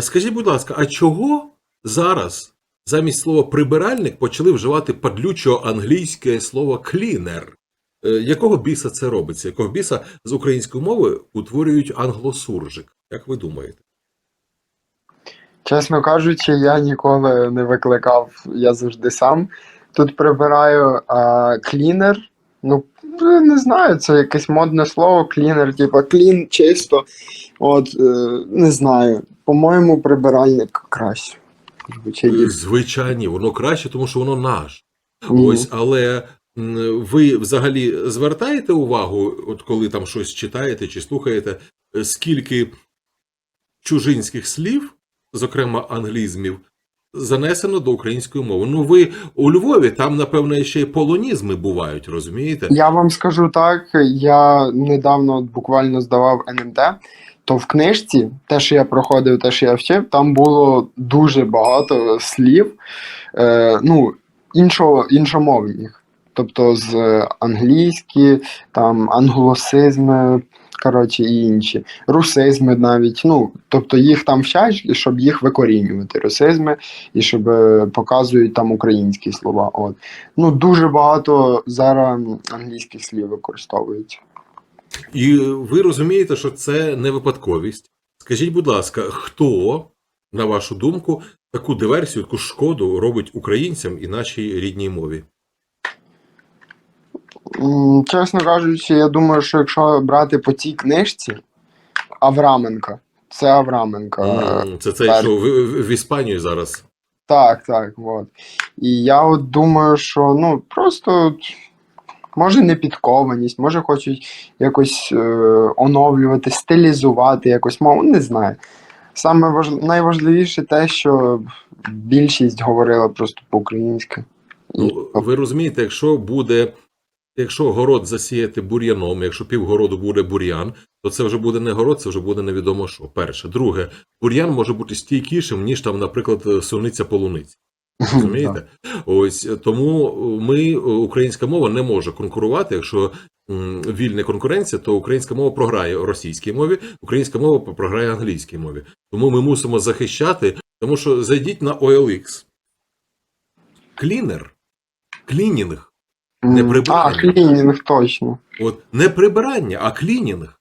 Скажіть, будь ласка, а чого зараз замість слова прибиральник почали вживати падлючо англійське слово клінер? Е, Якого біса це робиться? Якого біса з української мови утворюють англосуржик? Як ви думаєте? Чесно кажучи, я ніколи не викликав, я завжди сам тут прибираю а, клінер. Ну, не знаю, це якесь модне слово, клінер, типа клін, чисто. От, е, не знаю. По-моєму, прибиральник краще. Е, Звичайно, воно краще, тому що воно наш. Мгм. Ось, але ви взагалі звертаєте увагу, от коли там щось читаєте чи слухаєте, е, скільки чужинських слів, зокрема англізмів, занесено до української мови? Ну, ви у Львові там, напевно, ще й полонізми бувають, розумієте? Я вам скажу так, я недавно буквально здавав НМТ, то в книжці, те, що я проходив, те, що я вчив, там було дуже багато слів, е, ну, іншого, іншомовних. Тобто з англійські, там англосизми, коротше, і інші, русизми навіть. Ну, тобто їх там вчать, щоб їх викорінювати. Русизми, і щоб е, показують там українські слова. От. Ну, дуже багато зараз англійських слів використовують. І ви розумієте, що це не випадковість. Скажіть, будь ласка, хто, на вашу думку, таку диверсію, таку шкоду робить українцям і нашій рідній мові? Чесно кажучи, я думаю, що якщо брати по цій книжці Авраменка, це Авраменка. е, М, Це цей, що в, в, Іспанії зараз. Так, так, от. І я от думаю, що ну просто може не підкованість, може хочуть якось е, оновлювати, стилізувати якось мову, не знаю. Саме важ... найважливіше те, що більшість говорила просто по-українськи. Ну, ви розумієте, якщо буде, якщо город засіяти бур'яном, якщо півгороду буде бур'ян, то це вже буде не город, це вже буде невідомо що. Перше. Друге, бур'ян може бути стійкішим, ніж там, наприклад, суниця полуниці. Розумієте? Ось тому ми, українська мова не може конкурувати. Якщо вільна конкуренція, то українська мова програє російській мові, українська мова програє англійській мові. Тому ми мусимо захищати, тому що зайдіть на OLX. Клінер, клінінг. Не прибирання. А, клінінг, точно. От не прибирання, а клінінг.